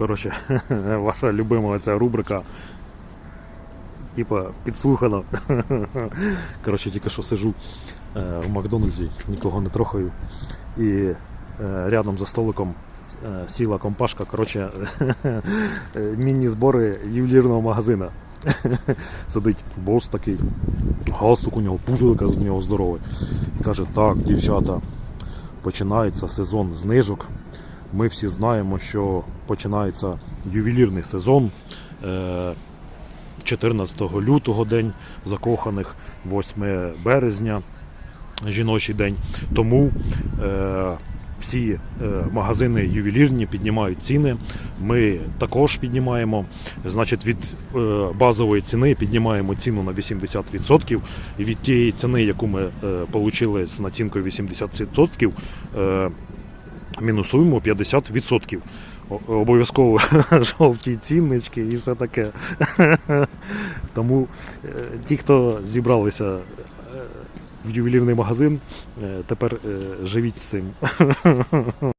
Коротше, ваша любима ця рубрика. Типа підслухано. Коротше, тільки що сижу е, в Макдональдсі, нікого не трохаю. І е, рядом за столиком е, сіла компашка. Коротше, міні-збори ювелірного магазина. Сидить бос такий, галстук у нього, пузо таке з нього здорове. І каже: так, дівчата, починається сезон знижок. Ми всі знаємо, що починається ювелірний сезон. Е, 14 лютого день закоханих, 8 березня жіночий день. Тому е, всі е, магазини ювелірні піднімають ціни. Ми також піднімаємо. Значить, від е, базової ціни піднімаємо ціну на 80%. І від тієї ціни, яку ми е, отримали з націнкою 80%, е, мінусуємо 50%. Обов'язково жовті ціннички і все таке. Тому е, ті, хто зібралися е, в ювелірний магазин, е, тепер живіть з цим.